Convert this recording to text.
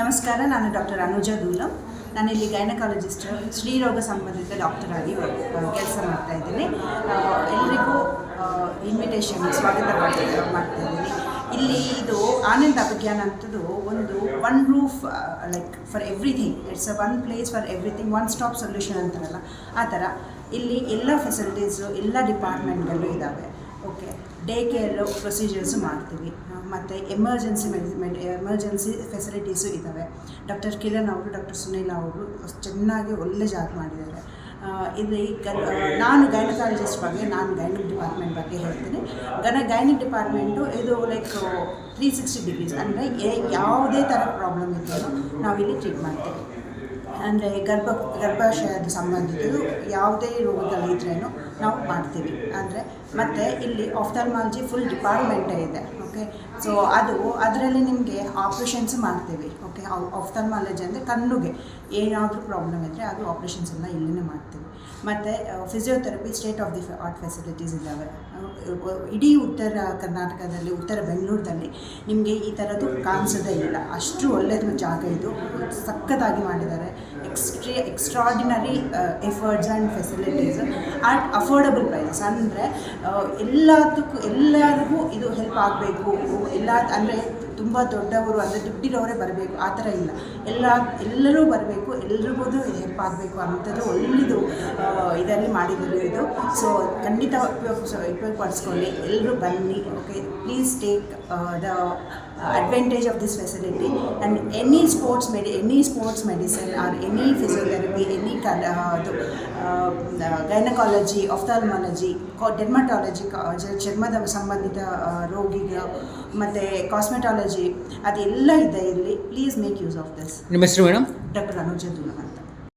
ನಮಸ್ಕಾರ, ನಾನು ಡಾಕ್ಟರ್ ಅನುಜ ದೂಲಂ. ನಾನಿಲ್ಲಿ ಗೈನಕಾಲಜಿಸ್ಟ್ ಶ್ರೀರೋಗ ಸಂಬಂಧಿತ ಡಾಕ್ಟರ್ ಆಗಿ ಕೆಲಸ ಮಾಡ್ತಾ ಇದ್ದೀನಿ. ಎಲ್ರಿಗೂ ಇನ್ವಿಟೇಷನ್ ಸ್ವಾಗತ ಮಾಡ್ತಾ ಮಾಡ್ತಾ ಇದ್ದೀನಿ. ಇಲ್ಲಿ ಇದು ಆನಂದ ಅಭಿಯಾನ ಅಂತದ್ದು ಒಂದು one roof like for everything it's a one place for everything one stop solution ಅಂತಾರಲ್ಲ. ಆ ಥರ. ಇಲ್ಲಿ ಎಲ್ಲ ಫೆಸಿಲಿಟೀಸು ಎಲ್ಲ ಡಿಪಾರ್ಟ್ಮೆಂಟ್ಗಳು ಇದ್ದಾವೆ. ಓಕೆ ಡೇ ಕೇರು ಪ್ರೊಸೀಜರ್ಸು ಮಾಡ್ತೀವಿ. ಮತ್ತು ಎಮರ್ಜೆನ್ಸಿ ಮೆಡಿಮೆಂಟ್ ಎಮರ್ಜೆನ್ಸಿ ಫೆಸಿಲಿಟೀಸು ಇದ್ದಾವೆ ಡಾಕ್ಟರ್ ಕಿರಣ್ ಅವರು ಡಾಕ್ಟರ್ ಸುನೀಲ್ ಅವರು ಚೆನ್ನಾಗಿ ಒಳ್ಳೆ ಜಾಬ್ ಮಾಡಿದ್ದಾರೆ. ಇಲ್ಲಿ ಗನ್ ನಾನು ಗೈನಕಾಲಜಿಸ್ಟ್ ಬಗ್ಗೆ ನಾನು ಗೈನಿಕ್ ಡಿಪಾರ್ಟ್ಮೆಂಟ್ ಬಗ್ಗೆ ಹೇಳ್ತೀನಿ. ಗನ ಗೈನಿಕ್ ಡಿಪಾರ್ಟ್ಮೆಂಟು ಇದು ಲೈಕ್ ತ್ರೀ ಸಿಕ್ಸ್ಟಿ ಡಿಗ್ರೀಸ್ ಅಂದರೆ ಯಾವುದೇ ಥರ ಪ್ರಾಬ್ಲಮ್ ಇದ್ದರೂ ನಾವಿಲ್ಲಿ ಟ್ರೀಟ್ ಮಾಡ್ತೀವಿ. ಅಂದರೆ ಗರ್ಭ ಗರ್ಭಾಶಯದ ಸಂಬಂಧಿತ ಯಾವುದೇ ರೋಗಗಳಿದ್ರೇನು ನಾವು ಮಾಡ್ತೀವಿ. ಅಂದರೆ ಮತ್ತು ಇಲ್ಲಿ ಆಫ್ಥಾಲ್ಮಾಲಜಿ ಫುಲ್ ಡಿಪಾರ್ಟ್ಮೆಂಟೇ ಇದೆ ಓಕೆ ಸೊ ಅದು, ಅದರಲ್ಲಿ ನಿಮಗೆ ಆಪ್ರೇಷನ್ಸ್ ಮಾಡ್ತೀವಿ ಓಕೆ ಆಫ್ಥಾಲ್ಮಾಲಜಿ ಅಂದರೆ ಕಣ್ಣುಗೆ ಏನಾದರೂ ಪ್ರಾಬ್ಲಮ್ ಇದ್ದರೆ ಅದು ಆಪ್ರೇಷನ್ಸ್ ಎಲ್ಲ ಇಲ್ಲಿನೇ ಮಾಡ್ತೀವಿ. ಮತ್ತು physiotherapy state of the art facilities ಇದ್ದಾವೆ ಇಡೀ ಉತ್ತರ ಕರ್ನಾಟಕದಲ್ಲಿ, ಉತ್ತರ ಬೆಂಗಳೂರಲ್ಲಿ ನಿಮಗೆ ಈ ಥರದ್ದು ಕಾಣಿಸೋದೇ ಇಲ್ಲ. ಅಷ್ಟು ಒಳ್ಳೆಯದು ಜಾಗ ಇದು. ಸಖತ್ತಾಗಿ ಮಾಡಿದ್ದಾರೆ. ಎಕ್ಸ್ಟ್ರೀ extraordinary efforts and facilities at affordable prices ಅಂದರೆ ಎಲ್ಲದಕ್ಕೂ, ಎಲ್ಲರಿಗೂ ಇದು ಹೆಲ್ಪ್ ಆಗಬೇಕು. ಎಲ್ಲ, ಅಂದರೆ ತುಂಬ ದೊಡ್ಡವರು, ಅಂದರೆ ದುಡ್ಡಿರೋರೇ ಬರಬೇಕು. ಆ ಥರ ಇಲ್ಲ. ಎಲ್ಲ, ಎಲ್ಲರೂ ಬರಬೇಕು. ಎಲ್ರಿಗೂ ಇದು ಹೆಲ್ಪ್ ಆಗಬೇಕು ಅಂಥದ್ದು ಒಳ್ಳೆಯದು ಇದರಲ್ಲಿ ಮಾಡಿದ್ರು ಇದು. ಸೊ ಖಂಡಿತ ಉಪಯೋಗ ಉಪಯೋಗಪಡಿಸ್ಕೊಳ್ಳಿ. ಎಲ್ಲರೂ ಬನ್ನಿ. Okay please take the advantage of this facility and any sports medi any sports medicine or any physiotherapy any ಅದು ಗೈನಕಾಲಜಿ ಆಫ್ಥಾಲ್ಮಾಲಜಿ ಡೆರ್ಮಟಾಲಜಿ ಚರ್ಮದ ಸಂಬಂಧಿತ ರೋಗಿಗಳು ಮತ್ತೆ ಕಾಸ್ಮೆಟಾಲಜಿ ಅದೆಲ್ಲ ಇದೆ ಇಲ್ಲಿ. Please make use of this ನಿಮ್ಮ ಹೆಸರು ಮೇಡಮ್? ಡಾಕ್ಟರ್ ಅನುಜ